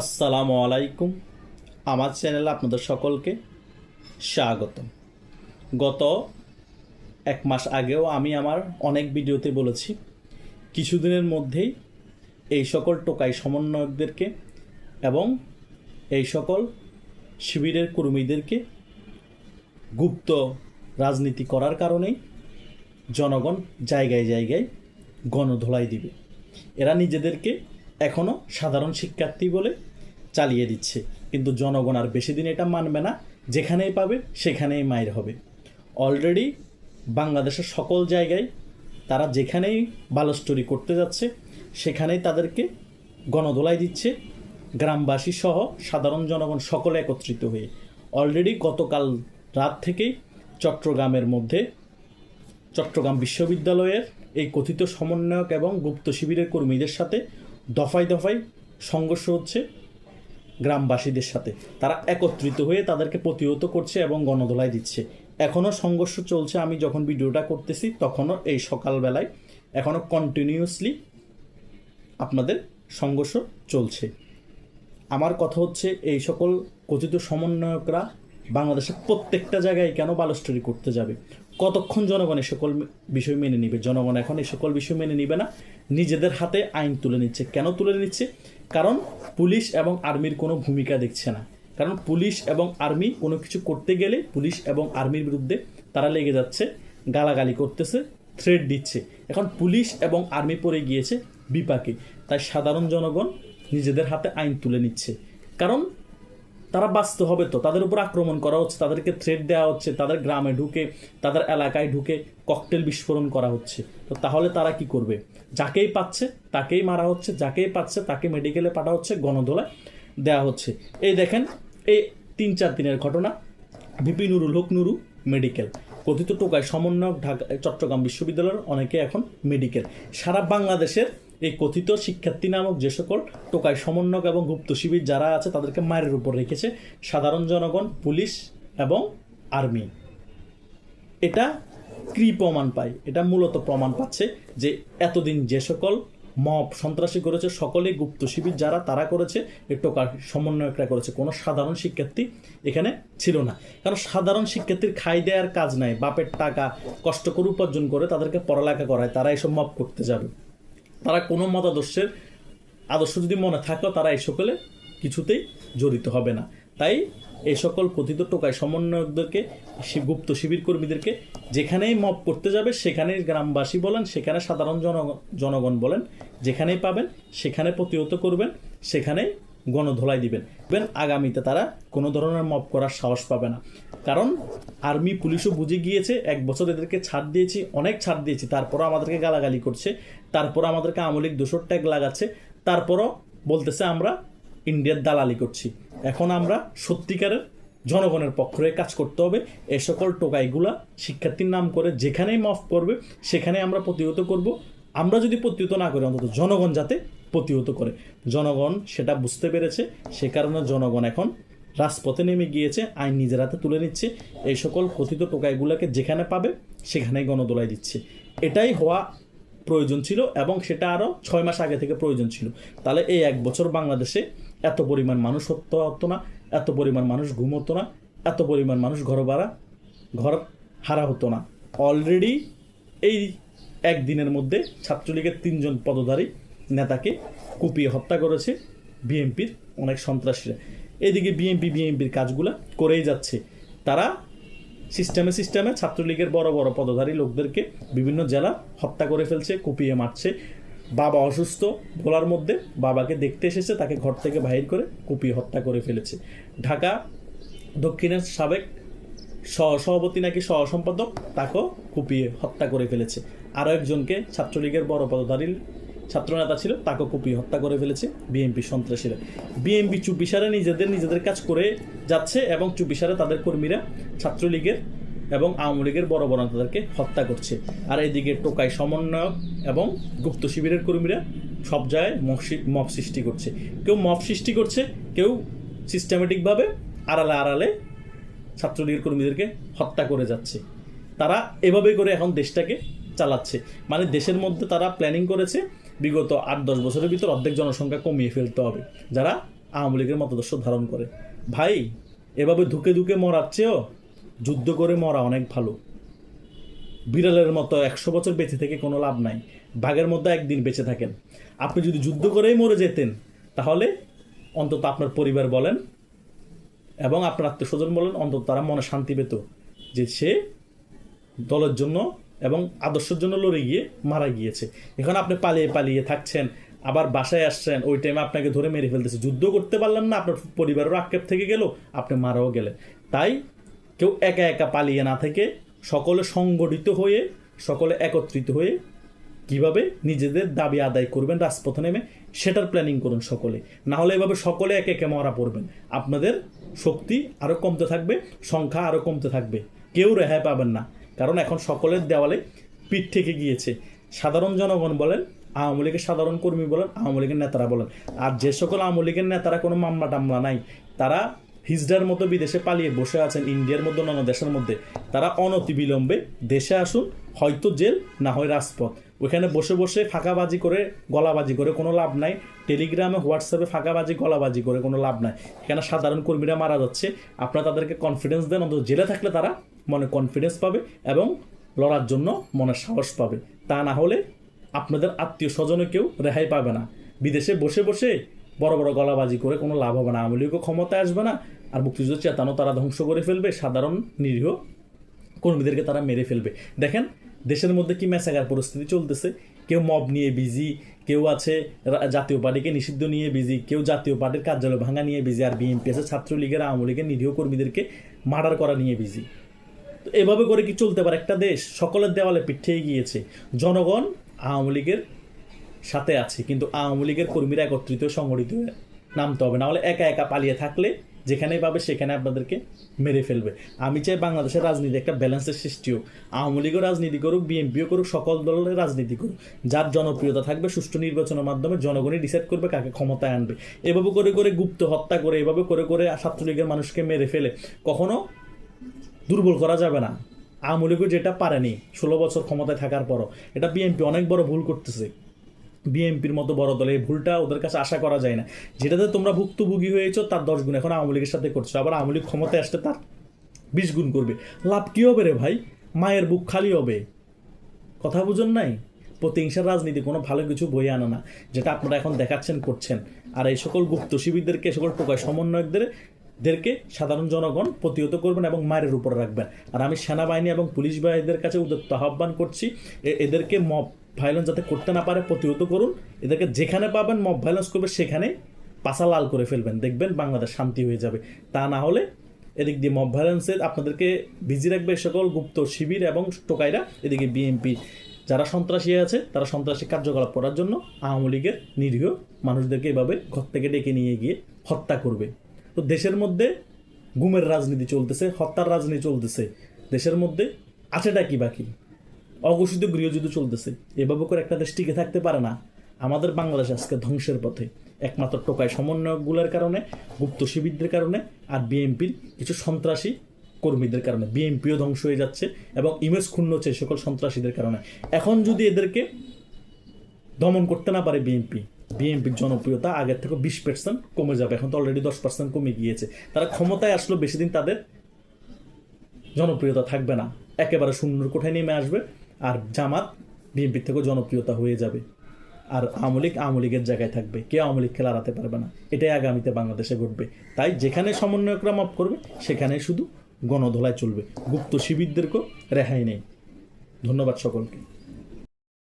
আসসালামু আলাইকুম। আমার চ্যানেলে আপনাদের সকলকে স্বাগতম। গত এক মাস আগেও আমি আমার অনেক ভিডিওতে বলেছি, কিছুদিনের মধ্যেই এই সকল টোকাই সমন্বয়কদেরকে এবং এই সকল শিবিরের কর্মীদেরকে গুপ্ত রাজনীতি করার কারণেই জনগণ জায়গায় জায়গায় গণধোলাই দিবে। এরা নিজেদেরকে এখনও সাধারণ শিক্ষার্থী বলে চালিয়ে দিচ্ছে। কিন্তু জনগণ আর বেশি দিন এটা মানবে না। যেখানেই পাবে, সেখানেই মায়ের হবে। অলরেডি বাংলাদেশের সকল জায়গায় তারা যেখানেই ভালো স্টোরি করতে যাচ্ছে, সেখানেই তাদেরকে গণদোলাই দিচ্ছে। গ্রামবাসী সহ সাধারণ জনগণ সকলে একত্রিত হয়ে। অলরেডি গতকাল রাত থেকেই চট্টগ্রামের মধ্যে চট্টগ্রাম বিশ্ববিদ্যালয়ের এই কথিত সমন্বয়ক এবং গুপ্ত শিবিরের কর্মীদের সাথে দফায় দফায় সংঘর্ষ হচ্ছে গ্রামবাসীদের সাথে। তারা একত্রিত হয়ে তাদেরকে প্রতিহত করছে এবং গণদোলায় দিচ্ছে। এখনও সংঘর্ষ চলছে। আমি যখন ভিডিওটা করতেছি তখনও এই সকালবেলায় এখনও কন্টিনিউয়াসলি আপনাদের সংঘর্ষ চলছে। আমার কথা হচ্ছে এই সকল কথিত সমন্বয়করা বাংলাদেশের প্রত্যেকটা জায়গায় কেন বালস্টরি করতে যাবে? কতক্ষণ জনগণ এই সকল বিষয় মেনে নিবে? জনগণ এখন এই সকল বিষয় মেনে নিবে না। নিজেদের হাতে আইন তুলে নিচ্ছে। কেন তুলে নিচ্ছে? কারণ পুলিশ এবং আর্মির কোনো ভূমিকা দেখছে না। কারণ পুলিশ এবং আর্মি কোনো কিছু করতে গেলে পুলিশ এবং আর্মির বিরুদ্ধে তারা লেগে যাচ্ছে, গালাগালি করতেছে থ্রেড দিচ্ছে। এখন পুলিশ এবং আর্মি পড়ে গিয়েছে বিপাকে। তাই সাধারণ জনগণ নিজেদের হাতে আইন তুলে নিচ্ছে। কারণ তারা বাঁচতে হবে তো তাদের উপর আক্রমণ করা হচ্ছে, তাদেরকে থ্রেড দেওয়া হচ্ছে, তাদের গ্রামে ঢুকে, তাদের এলাকায় ঢুকে ককটেল বিস্ফোরণ করা হচ্ছে। তো তাহলে তারা কি করবে? যাকেই পাচ্ছে, তাকেই মারা হচ্ছে, যাকেই পাচ্ছে, তাকে মেডিকেলে পাঠা হচ্ছে গণধোলায় দেওয়া হচ্ছে। এই দেখেন, এই তিন চার দিনের ঘটনা, ভিপি নুরুল হক নুরু মেডিকেল কথিত টোকায় সমন্বয়ক ঢাকা, চট্টগ্রাম বিশ্ববিদ্যালয়ের অনেকে এখন মেডিকেল সারা বাংলাদেশের এই কথিত শিক্ষার্থী নামক যে সকল টোকায় সমন্বয়ক এবং গুপ্ত শিবির যারা আছে, তাদেরকে মায়ের উপর রেখেছে সাধারণ জনগণ, পুলিশ এবং আর্মি। এটা কি প্রমাণ পায়? এটা মূলত প্রমাণ পাচ্ছে যে এতদিন যে সকল মব সন্ত্রাসী করেছে, সকলেই গুপ্ত শিবির যারা, তারা করেছে টোকার সমন্বয়করা করেছে। কোনো সাধারণ শিক্ষার্থী এখানে ছিল না। কারণ সাধারণ শিক্ষার্থীর খাই দেওয়ার কাজ নাই। বাপের টাকা কষ্ট করে উপার্জন করে তাদেরকে পড়ালেখা করায়, তারা এসব মব করতে যাবে। তারা কোনো মতাদর্শের আদর্শ যদি মনে থাকেও তারা এই সকলে কিছুতেই জড়িত হবে না। তাই এই সকল কথিত টোকায় সমন্বয়কদেরকে গুপ্ত শিবির কর্মীদেরকে যেখানেই মপ করতে যাবে, সেখানেই গ্রামবাসী বলেন, সেখানে সাধারণ জন জনগণ বলেন, যেখানেই পাবেন, সেখানে প্রতিহত করবেন, সেখানেই গণধোলাই দিবেন। আগামীতে তারা কোনো ধরনের মপ করার সাহস পাবে না। কারণ আর্মি পুলিশও বুঝে গিয়েছে, এক বছর এদেরকে ছাড় দিয়েছি, অনেক ছাড় দিয়েছি, তারপরও আমাদেরকে গালাগালি করছে তারপর আমাদেরকে আমলিক দোষর ট্যাগ লাগাচ্ছে, তারপরও বলতেছে আমরা ইন্ডিয়ার দালালি করছি। এখন আমরা সত্যিকারের জনগণের পক্ষ হয়ে কাজ করতে হবে, এ সকল টোকাইগুলা শিক্ষার্থীর নাম করে যেখানেই মাফ করবে সেখানে আমরা প্রতিহত করব। আমরা যদি প্রতিহত না করি, অন্তত জনগণ যাতে প্রতিহত করে। জনগণ সেটা বুঝতে পেরেছে, সে কারণে জনগণ এখন রাজপথে নেমে গিয়েছে, আইন নিজের হাতে তুলে নিচ্ছে, এই সকল কথিত টোকাইগুলোকে যেখানে পাবে সেখানেই গণদোলাই দিচ্ছে। এটাই হওয়া প্রয়োজন ছিল এবং সেটা আরও ছয় মাস আগে থেকে প্রয়োজন ছিল। তাহলে এই এক বছর বাংলাদেশে এত পরিমাণ মানুষ হত্য হতো না, এত পরিমাণ মানুষ ঘুম হতো না, এত পরিমাণ মানুষ ঘর ভাড়া, ঘর হারা হতো না। অলরেডি এই একদিনের মধ্যে ছাত্রলীগের তিনজন পদধারী নেতাকে কুপিয়ে হত্যা করেছে বিএনপির অনেক সন্ত্রাসীরা। এদিকে বিএনপি, বিএনপির কাজগুলো করেই যাচ্ছে। তারা সিস্টেমে সিস্টেমে ছাত্রলীগের বড় বড় পদধারী লোকদেরকে বিভিন্ন জেলা হত্যা করে ফেলছে, কুপিয়ে মারছে। বাবা অসুস্থ, ভোলার মধ্যে বাবাকে দেখতে এসেছে, তাকে ঘর থেকে বাহির করে কুপিয়ে হত্যা করে ফেলেছে। ঢাকা দক্ষিণের সাবেক সহ, সভাপতি নাকি সহ সম্পাদক তাকেও কুপিয়ে হত্যা করে ফেলেছে। আরও একজনকে ছাত্রলীগের বড় পদধারী ছাত্রনেতা ছিল তাকেও কুপিয়ে হত্যা করে ফেলেছে, বিএনপি সন্ত্রাসীরা। বিএনপি চুপিসারে নিজেদের নিজেদের কাজ করে যাচ্ছে এবং চুপিসারে তাদের কর্মীরা ছাত্রলীগের এবং আওয়ামী লীগের বড় বড় নেতাদেরকে হত্যা করছে। আর এদিকে টোকাই সমন্বয়ক এবং গুপ্ত শিবিরের কর্মীরা সব জায়গায় সৃ- সৃষ্টি করছে। কেউ মব সৃষ্টি করছে, কেউ সিস্টেমেটিকভাবে আড়ালে আড়ালে ছাত্রলীগের কর্মীদেরকে হত্যা করে যাচ্ছে। তারা এভাবে করে এখন দেশটাকে চালাচ্ছে। মানে দেশের মধ্যে তারা প্ল্যানিং করেছে বিগত আট, দশ বছরের ভিতর অর্ধেক জনসংখ্যা কমিয়ে ফেলতে হবে, যারা আওয়ামী লীগের মতাদর্শ ধারণ করে। ভাই, এভাবে ধুকে ধুকে মরার চেয়েও যুদ্ধ করে মরা অনেক ভালো। বিড়ালের মতো একশো বছর বেঁচে থেকে কোনো লাভ নাই। বাঘের মধ্যে একদিন বেঁচে থাকেন। আপনি যদি যুদ্ধ করেই মরে যেতেন, তাহলে অন্তত আপনার পরিবার বলেন এবং আপনার আত্মীয় স্বজন বলেন, অন্তত তারা মনে শান্তি পেত যে সে দলের জন্য এবং আদর্শের জন্য লড়ে গিয়ে মারা গিয়েছে। এখন আপনি পালিয়ে পালিয়ে থাকছেন, আবার বাসায় আসছেন, ওই টাইমে আপনাকে ধরে মেরে ফেলতেছে। যুদ্ধ করতে পারলেন না, আপনার পরিবারের আক্ষেপ থেকে গেল, আপনি মারাও গেলেন। তাই কেউ একা একা পালিয়ে না থেকে সকলে সংগঠিত হয়ে, সকলে একত্রিত হয়ে কীভাবে নিজেদের দাবি আদায় করবেন, রাজপথে নেমে, সেটার প্ল্যানিং করুন সকলে। না হলে এভাবে সকলে একে একে মরা পড়বেন। আপনাদের শক্তি আরও কমতে থাকবে, সংখ্যা আরও কমতে থাকবে। কেউ রেহাই পাবেন না। কারণ এখন সকলের দেওয়ালে পিঠ থেকে গিয়েছে। সাধারণ জনগণ বলেন, আওয়ামী লীগের সাধারণ কর্মী বলেন, আওয়ামী লীগের নেতারা বলেন। আর যে সকল আওয়ামী লীগের নেতারা কোনো মামলা টামলা নাই, তারা হিজড়ার মতো বিদেশে পালিয়ে বসে আছেন, ইন্ডিয়ার মধ্যে অন্যান্য দেশের মধ্যে। তারা অনতিবিলম্বে দেশে আসুন, হয়তো জেল, না হয় রাজপথ। ওইখানে বসে বসে ফাঁকাবাজি করে গলাবাজি করে, কোনো লাভ নাই। টেলিগ্রামে হোয়াটসঅ্যাপে ফাঁকাবাজি, গলাবাজি করে, কোনো লাভ নাই। এখানে সাধারণ কর্মীরা মারা যাচ্ছে। আপনারা তাদেরকে কনফিডেন্স দেন, অন্তত জেলে থাকলে তারা মনে কনফিডেন্স পাবে এবং লড়ার জন্য মনে সাহস পাবে। তা না হলে আপনাদের আত্মীয় স্বজনে কেউ রেহাই পাবে না। বিদেশে বসে বসে বড় বড় গলাবাজি করে কোনো লাভ হবে না। আওয়ামী লীগও ক্ষমতায় আসবে না। আর মুক্তিযুদ্ধ চেতানো তারা ধ্বংস করে ফেলবে। সাধারণ নিরীহ কর্মীদেরকে তারা মেরে ফেলবে। দেখেন, দেশের মধ্যে কি মেসাগার পরিস্থিতি চলতেছে? কেউ মব নিয়ে বিজি কেউ আছে জাতীয় পার্টিকে নিষিদ্ধ নিয়ে বিজি কেউ জাতীয় পার্টির কার্যালয় ভাঙা নিয়ে বিজি আর বিএনপি আছে, ছাত্রলীগের আওয়ামী লীগের নিরীহ কর্মীদেরকে মার্ডার করা নিয়ে বিজি তো এভাবে করে কি চলতে পারে? একটা দেশ সকলের দেওয়ালে পিঠিয়ে গিয়েছে। জনগণ আওয়ামী লীগের সাথে আছে, কিন্তু আওয়ামী লীগের কর্মীরা একত্রিত, সংগঠিত নামতে হবে। না হলে একা একা পালিয়ে থাকলে যেখানেই পাবে, সেখানে আপনাদেরকে মেরে ফেলবে। আমি চাই বাংলাদেশের রাজনীতি একটা ব্যালেন্সের সৃষ্টি হোক। আওয়ামী লীগও রাজনীতি করুক, বিএনপিও করুক, সকল দলের রাজনীতি করুক। যার জনপ্রিয়তা থাকবে, সুষ্ঠু নির্বাচনের মাধ্যমে জনগণই ডিসাইড করবে কাকে ক্ষমতায় আনবে। এভাবে করে করে গুপ্ত হত্যা করে, এভাবে করে করে ছাত্রলীগের মানুষকে মেরে ফেলে, কখনো দুর্বল করা যাবে না। আওয়ামী লীগও যেটা পারেনি, ষোলো বছর ক্ষমতায় থাকার পরও। এটা বিএনপি অনেক বড় ভুল করতেছে। বিএনপির মতো বড় দলে এই ভুলটা ওদের কাছে আশা করা যায় না। যেটাতে তোমরা ভুক্তভোগী হয়েছো, তার দশ গুণ। এখন আওয়ামী লীগের সাথে করছ। আবার আওয়ামী লীগ ক্ষমতায় আসতে তার বিশ গুণ করবে। লাভ কী হবে রে ভাই? মায়ের বুক খালি হবে। কথা বুঝুন নাই? প্রতিহিংসার রাজনীতি কোনো ভালো কিছু বই আনে না, যেটা আপনারা এখন দেখাচ্ছেন, করছেন। আর এই সকল গুপ্ত শিবিরদেরকে সকল টোকায় সমন্বয়কদের দেরকে সাধারণ জনগণ প্রতিহত করবেন এবং মায়ের উপর রাখবেন। আর আমি সেনাবাহিনী এবং পুলিশ বাহিনীদের কাছে উদ্যত্ত আহ্বান করছি এদেরকে মব ভায়োলেন্স যাতে করতে না পারে প্রতিহত করুন। এদেরকে যেখানে পাবেন মব ভায়োলেন্স করবে, সেখানে পাশা লাল করে ফেলবেন। দেখবেন বাংলাদেশ শান্তি হয়ে যাবে। তা না হলে এদিক দিয়ে মব ভায়োলেন্সের আপনাদেরকে বিজি রাখবে সকল গুপ্ত শিবির এবং টোকাইরা। এদিকে বিএনপি যারা সন্ত্রাসী আছে, তারা সন্ত্রাসী কার্যকলাপ করার জন্য আওয়ামী লীগের নিরীহ মানুষদেরকে এভাবে ঘর থেকে ডেকে নিয়ে গিয়ে হত্যা করবে। তো দেশের মধ্যে গুমের রাজনীতি চলতেছে, হত্যার রাজনীতি চলতেছে। দেশের মধ্যে আছেটা কি বাকি? অঘোষিত গৃহযুদ্ধ চলতেছে। এভাবে করে একটা দেশ টিকে থাকতে পারে না। আমাদের বাংলাদেশ আজকে ধ্বংসের পথে। একমাত্র টোকায় সমন্বয়কগুলোর কারণে, গুপ্ত শিবিরদের কারণে আর বিএনপির কিছু সন্ত্রাসী কর্মীদের কারণে। বিএনপিও ধ্বংস হয়ে যাচ্ছে এবং ইমেজ ক্ষুণ্ণ হচ্ছে সকল সন্ত্রাসীদের কারণে। এখন যদি এদেরকে দমন করতে না পারে বিএনপি, বিএনপির জনপ্রিয়তা আগের থেকে বিশ পার্সেন্ট কমে যাবে। এখন তো অলরেডি দশ পার্সেন্ট কমে গিয়েছে। তারা ক্ষমতায় আসলো, বেশি দিন তাদের জনপ্রিয়তা থাকবে না। একেবারে শূন্যর কোঠায় নেমে আসবে। আর জামাত বিএনপির থেকেও জনপ্রিয়তা হয়ে যাবে। আর আমলিক লীগের জায়গায় থাকবে। কেউ আমলিক খেলা লড়াতে পারবে না। এটাই আগামীতে বাংলাদেশে ঘটবে। তাই যেখানে সমন্বয়করা মাপ করবে সেখানে শুধু গণধোলায় চলবে। গুপ্ত শিবিরদেরকেও রেহাই নেই। ধন্যবাদ সকলকে।